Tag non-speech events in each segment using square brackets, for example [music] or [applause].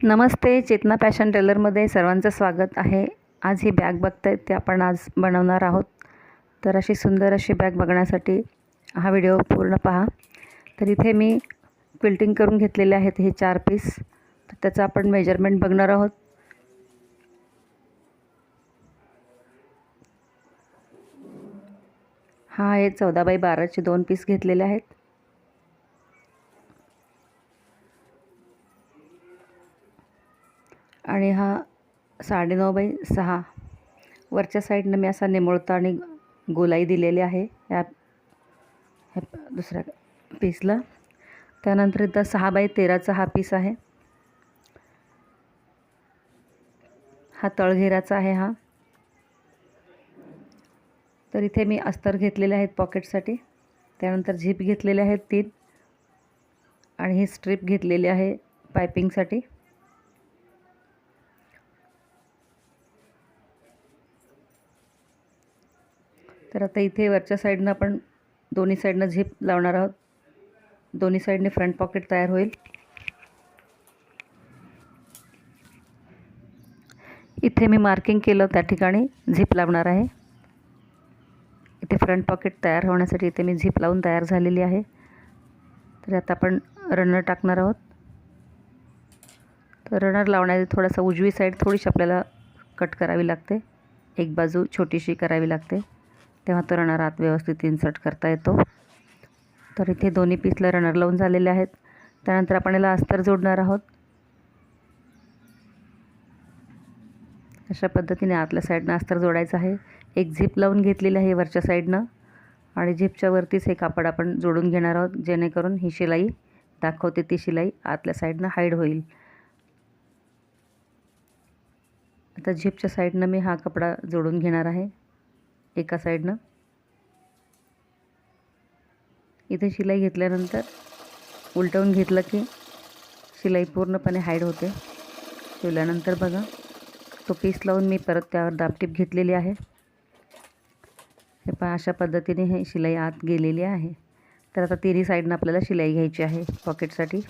नमस्ते चेतना fashion टेलरमध्ये सर्वांचं स्वागत आहे. आज ही बॅग बघतायत ते आपण आज बनवणार आहोत. तर अशी सुंदर अशी बॅग बघण्यासाठी हा व्हिडिओ पूर्ण पहा. तर इथे मी क्विल्टिंग करून घेतलेले आहेत हे चार पीस तर त्याचं आपण मेजरमेंट बघणार आहोत. हा आहे चौदा बाय बाराचे दोन पीस घेतलेले आहेत. आणि हा साडेनऊ बाय सहा. वरच्या साईडनं मी असा निमळता आणि गोलाई दिलेली आहे या ह्या दुसऱ्या पीसला त्यानंतर इथं सहा बाय तेराचा हा पीस आहे. हा तळघेराचा आहे हा. तर इथे मी अस्तर घेतलेले आहेत पॉकेटसाठी त्यानंतर झीप घेतलेले आहेत तीन. आणि ही स्ट्रीप घेतलेली आहे पायपिंगसाठी तर आता इथे वरच्या साईडनं आपण दोन्ही साईडनं झिप लावणार आहोत. दोन्ही साईडने फ्रंट पॉकेट तयार होईल. इथे मी मार्किंग केलं त्या ठिकाणी झिप लावणार आहे. इथे फ्रंट पॉकेट तयार होण्यासाठी इथे मी झिप लावून तयार झालेली आहे. तर आता आपण रनर टाकणार आहोत. तर रनर लावण्याआधी थोडासा उजवी साईड थोडीशी आपल्याला कट करावी लागते. एक बाजू छोटीशी करावी लागते. तेव्हा तो रनर आत व्यवस्थित इन्सर्ट करता येतो. तर इथे दोन्ही पीसला रनर लावून झालेले आहेत. त्यानंतर आपण याला अस्तर जोडणार आहोत. अशा पद्धतीने आतल्या साईडनं अस्तर जोडायचं आहे. एक झिप लावून घेतलेली आहे वरच्या साईडनं आणि झिपच्या वरतीच हे कापड आपण जोडून घेणार आहोत. जेणेकरून ही शिलाई दाखवते ती शिलाई आतल्या साईडनं हाईड होईल. आता झिपच्या साईडनं मी हा कपडा जोडून घेणार आहे. एका साईडनं. इथे शिलाई घेतल्यानंतर उलटवून घेतलं की शिलाई पूर्णपणे हाईड होते. ठेवल्यानंतर बघा तो पीस लावून मी परत त्यावर दाबटीप घेतलेली आहे. हे पहा अशा पद्धतीने हे शिलाई आत गेलेली आहे. तर आता तिन्ही साईडनं आपल्याला शिलाई घ्यायची आहे पॉकेटसाठी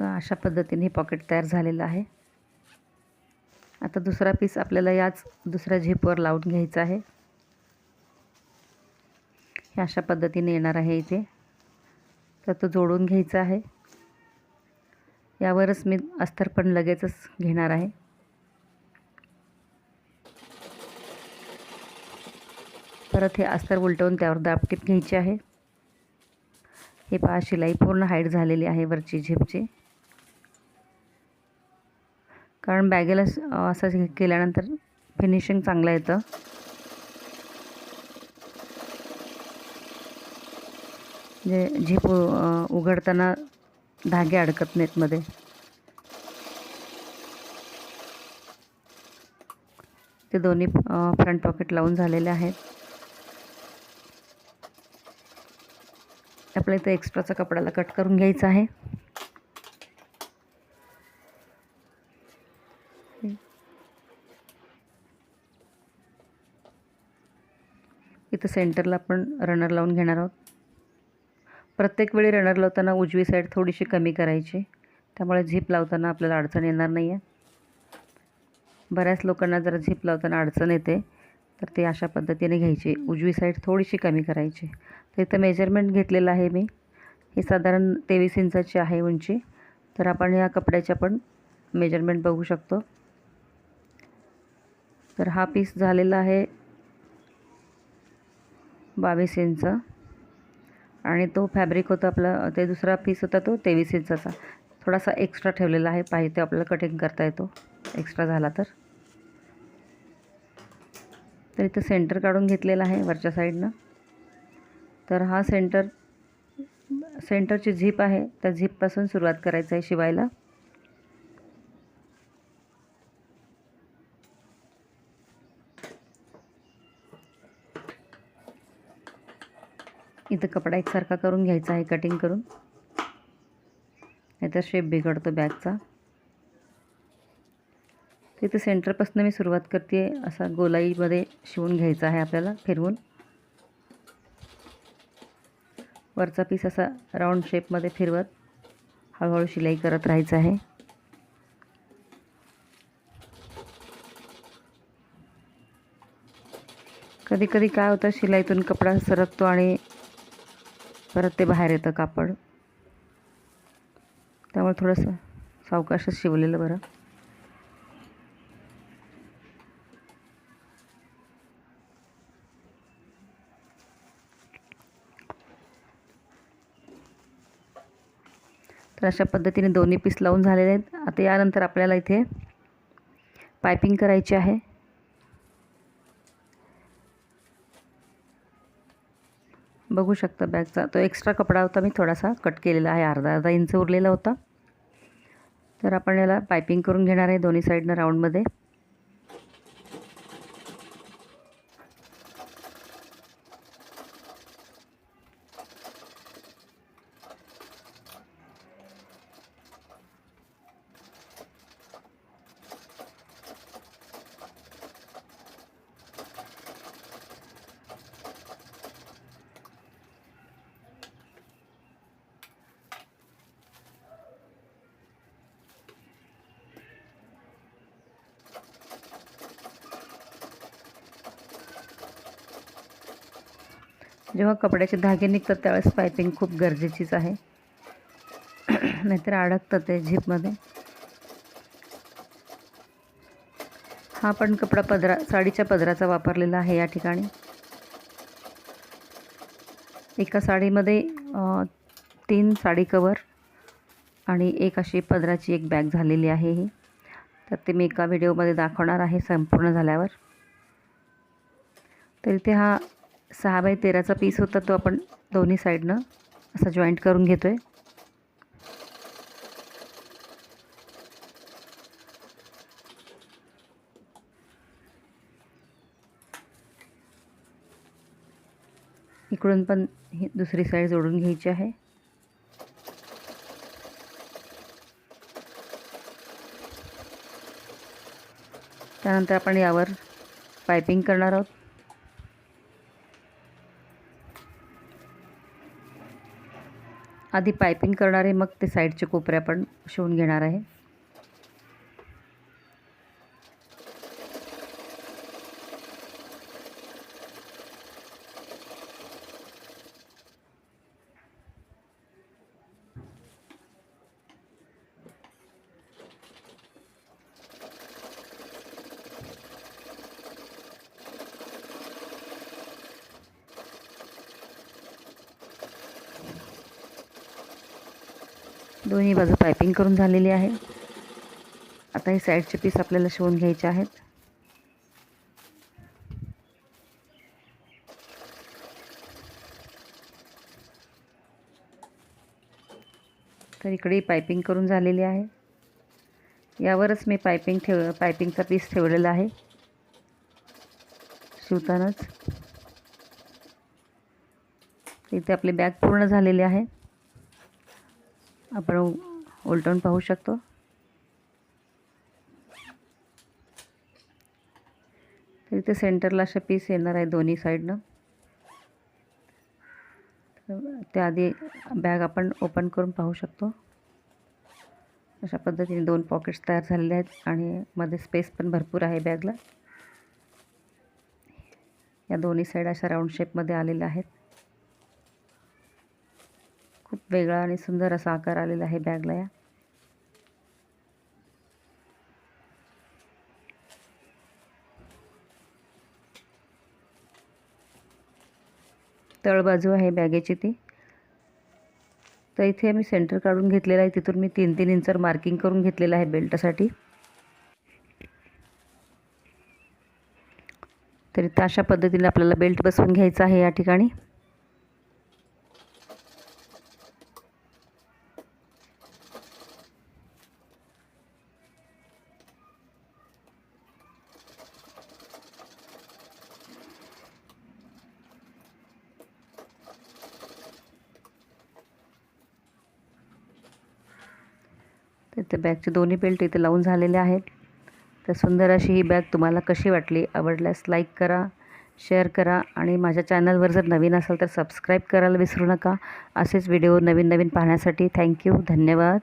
बघा अशा पद्धतीने हे पॉकेट तयार झालेलं आहे. आता दुसरा पीस आपल्याला याच दुसऱ्या झेपवर लावून घ्यायचा आहे. हे अशा पद्धतीने येणार आहे इथे. तर तो जोडून घ्यायचा आहे. यावरच मी अस्तर पण लगेचच घेणार आहे. परत हे अस्तर उलटवून त्यावर दाबटीप घ्यायची आहे. हे पहा शिलाई पूर्ण हाईट झालेली आहे वरची झेपची. कारण बॅगेला असं केल्यानंतर फिनिशिंग चांगलं येतं. जे झीप उघडताना धागे अडकत नाहीत मध्ये. ते दोन्ही फ्रंट पॉकेट लावून झालेले आहेत. आपल्या इथं एक्स्ट्राचा कपड्याला कट करून घ्यायचा आहे. इथं सेंटरला आपण रनर लावून घेणार आहोत. प्रत्येक वेळी रनर लावताना उजवी साईड थोडीशी कमी करायची. त्यामुळे झीप लावताना आपल्याला अडचण येणार नाही आहे बऱ्याच लोकांना जर झीप लावताना अडचण येते तर ते अशा पद्धतीने घ्यायची. उजवी साईड थोडीशी कमी करायची. तर इथं मेजरमेंट घेतलेलं आहे मी. हे साधारण तेवीस इंचाची आहे उंची. तर आपण या कपड्याच्या पण मेजरमेंट बघू शकतो. तर हा पीस झालेला आहे बावीस इंच आणि तो फॅब्रिक होता आपला ते दुसरा पीस होता तो तेवीस इंचाचा. थोडासा एक्स्ट्रा ठेवलेला आहे पाहिजे ते आपल्याला कटिंग करता येतो. एक्स्ट्रा झाला तर. तर इथं सेंटर काढून घेतलेला आहे वरच्या साईडनं तर हा सेंटर सेंटरची झीप आहे. त्या झीपपासून सुरुवात करायचं आहे शिवायला. इथं कपडा एकसारखा करून घ्यायचा आहे कटिंग करून. नाहीतर शेप बिघडतो बॅगचा तिथे सेंटरपासून मी सुरुवात करते असा गोलाईमध्ये शिवून घ्यायचा आहे आपल्याला फिरवून. वरचा पीस असा राऊंड शेपमध्ये फिरवत हळूहळू शिलाई करत राहायचं आहे. कधी कधी काय होतं शिलाईतून कपडा सरकतो आणि परत ते बाहेर येतं कापड. त्यामुळे थोडंसं सावकाशच शिवलेलं बरं. तर अशा पद्धतीने दोन्ही पीस लावून झालेले आहेत. आता यानंतर आपल्याला इथे पायपिंग करायची आहे. बघू शकता बॅगचा. तो एक्स्ट्रा कपडा होता मी थोडासा कट केलेला आहे. अर्धा अर्धा इंच उरलेला होता. तर आपण याला पायपिंग करून घेणार आहे दोन्ही साईडनं राऊंडमध्ये जेव्हा कपड्याचे धागे निघतात त्यावेळेस पायपिंग खूप गरजेचीच आहे. [clears throat] नाहीतर अडकतं ते झीपमध्ये. हा पण कपडा पदरा साडीच्या पदराचा वापरलेला आहे या ठिकाणी. एका साडीमध्ये तीन साडी कवर आणि एक अशी पदराची एक बॅग झालेली आहे ही. तर ते मी एका व्हिडिओमध्ये दाखवणार आहे संपूर्ण झाल्यावर. तर इथे हा सहा बाय तेराचा पीस होता तो आपण दोन्ही साईडनं असा जॉईंट करून घेतो आहे इकडून पण ही दुसरी साईड जोडून घ्यायची आहे. त्यानंतर आपण यावर पायपिंग करणार आहोत. आधी पायपिंग करणार आहे मग ते साईडचे कोपऱ्या पण शिवून घेणार आहे. दोन्ही बाजू पायपिंग करून झालेली आहे. आता हे साईडचे पीस आपल्याला शिवून घ्यायचे आहेत. तर इकडे पायपिंग करून झालेली आहे. यावरच मी पायपिंग ठेव पायपिंगचा पीस ठेवलेला आहे. शिवतानाच. इथे आपली बॅग पूर्ण झालेली आहे. आपण उलटून पाहू शकतो. तर इथे सेंटरला अशा पीस येणार आहे दोन्ही साईडनं त्याआधी बॅग आपण ओपन करून पाहू शकतो. अशा पद्धतीने दोन पॉकेट्स तयार झालेले आहेत आणि मध्ये स्पेस पण भरपूर आहे बॅगला या दोन्ही साईड अशा राऊंड शेपमध्ये आलेल्या आहेत. वेगळा आणि सुंदर असा आकार आलेला आहे बॅगला या. तळबाजू आहे बॅगेची ती. तर इथे मी सेंटर काढून घेतलेला आहे. तिथून मी तीन तीन इंचर मार्किंग करून घेतलेलं आहे बेल्टसाठी तर इथं अशा पद्धतीने आपल्याला बेल्ट बसवून घ्यायचा आहे या ठिकाणी. इथे बॅगचे दोन्ही बेल्ट इथे लावून झालेले आहेत. तर सुंदर अशी ही बॅग तुम्हाला कशी वाटली आवडल्यास लाईक करा शेअर करा आणि माझ्या चॅनलवर जर नवीन असाल तर सबस्क्राईब करायला विसरू नका. असेच व्हिडिओ नवीन नवीन पाहण्यासाठी थँक्यू धन्यवाद.